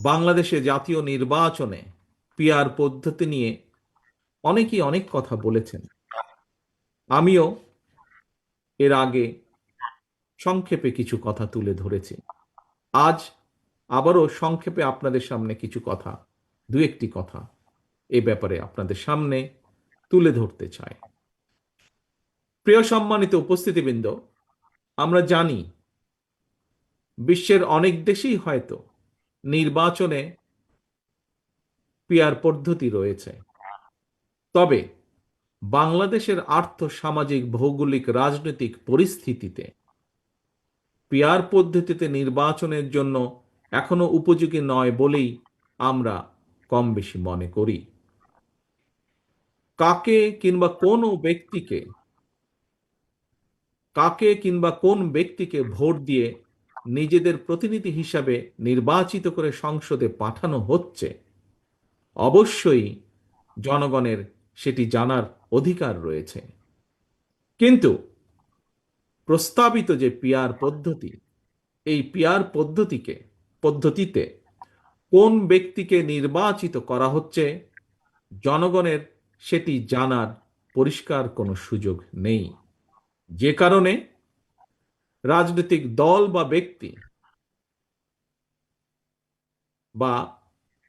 বাংলাদেশে জাতীয় নির্বাচনে পিয়ার পদ্ধতি নিয়ে অনেকেই অনেক কথা বলেছেন। আমিও এর আগে সংক্ষেপে কিছু কথা তুলে ধরেছি। আজ আবারও সংক্ষেপে আপনাদের সামনে কিছু কথা, দু একটি কথা এ ব্যাপারে আপনাদের সামনে তুলে ধরতে চাই। প্রিয় সম্মানিত উপস্থিতিবৃন্দ, আমরা জানি বিশ্বের অনেক দেশেই হয়তো নির্বাচনে পিয়ার পদ্ধতি রয়েছে। তবে বাংলাদেশের আর্থ সামাজিক ভৌগোলিক, রাজনৈতিক পরিস্থিতিতে পিয়ার পদ্ধতিতে নির্বাচনের জন্য এখনও উপযোগী নয় বলেই আমরা কম বেশি মনে করি। কাকে কিংবা কোন ব্যক্তিকে, কাকে কিংবা কোন ব্যক্তিকে ভোট দিয়ে নিজেদের প্রতিনিধি হিসাবে নির্বাচিত করে সংসদে পাঠানো হচ্ছে। অবশ্যই জনগণের সেটি জানার অধিকার রয়েছে। কিন্তু প্রস্তাবিত যে পিয়ার পদ্ধতি, এই পিয়ার পদ্ধতিকে, পদ্ধতিতে কোন ব্যক্তিকে নির্বাচিত করা হচ্ছে, জনগণের সেটি জানার পরিষ্কার কোনো সুযোগ নেই। যে কারণে রাজনৈতিক দল বা ব্যক্তি বা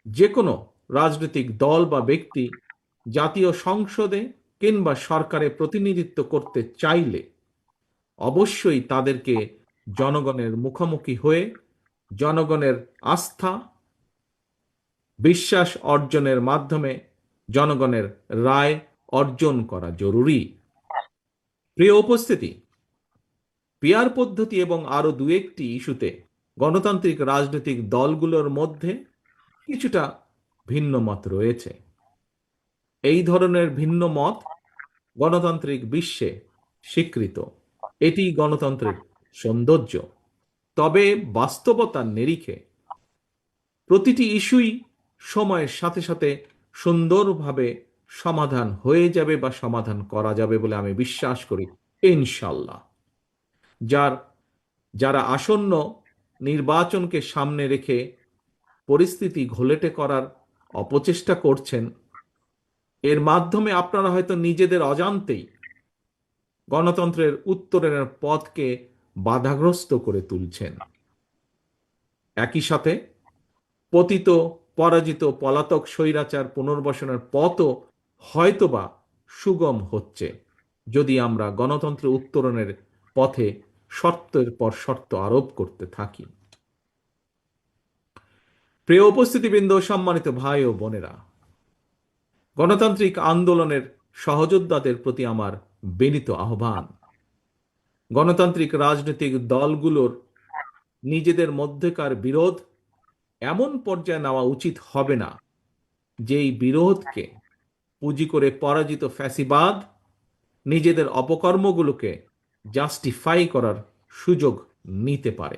যে কোনো রাজনৈতিক দল বা ব্যক্তি জাতীয় সংসদে কিংবা সরকারে প্রতিনিধিত্ব করতে চাইলে অবশ্যই তাদেরকে জনগণের মুখোমুখি হয়ে জনগণের আস্থা, বিশ্বাস অর্জনের মাধ্যমে জনগণের রায় অর্জন করা জরুরি। প্রিয় উপস্থিতি পিয়ার পদ্ধতি এবং আরও দু একটি ইস্যুতে গণতান্ত্রিক রাজনৈতিক দলগুলোর মধ্যে কিছুটা ভিন্ন মত রয়েছে। এই ধরনের ভিন্ন মত গণতান্ত্রিক বিশ্বে স্বীকৃত। এটি গণতন্ত্রের সৌন্দর্য। তবে বাস্তবতার নিরিখে প্রতিটি ইস্যুই সময়ের সাথে সাথে সুন্দরভাবে সমাধান হয়ে যাবে বা সমাধান করা যাবে বলে আমি বিশ্বাস করি, ইনশাল্লাহ। যার, যারা আসন্ন নির্বাচনকে সামনে রেখে পরিস্থিতি ঘোলেটে করার অপচেষ্টা করছেন, এর মাধ্যমে আপনারা হয়তো নিজেদের অজান্তেই গণতন্ত্রের উত্তরণের পথকে বাধাগ্রস্ত করে তুলছেন। একই সাথে পতিত, পরাজিত পলাতক স্বৈরাচার পুনর্বাসনের পথও হয়তোবা সুগম হচ্ছে, যদি আমরা গণতন্ত্র উত্তরণের পথে শর্তের পর শর্ত আরোপ করতে থাকি। প্রিয় উপস্থিতিবৃন্দ, সম্মানিত ভাই ও বোনেরা, গণতান্ত্রিক আন্দোলনের সহযোদ্ধাদের প্রতি আমার বিনীত আহ্বান। গণতান্ত্রিক রাজনৈতিক দলগুলোর নিজেদের মধ্যেকার বিরোধ এমন পর্যায়ে নেওয়া উচিত হবে না, যেই বিরোধকে পুঁজি করে পরাজিত ফ্যাসিবাদ নিজেদের অপকর্মগুলোকে জাস্টিফাই করার সুযোগ নিতে পারে।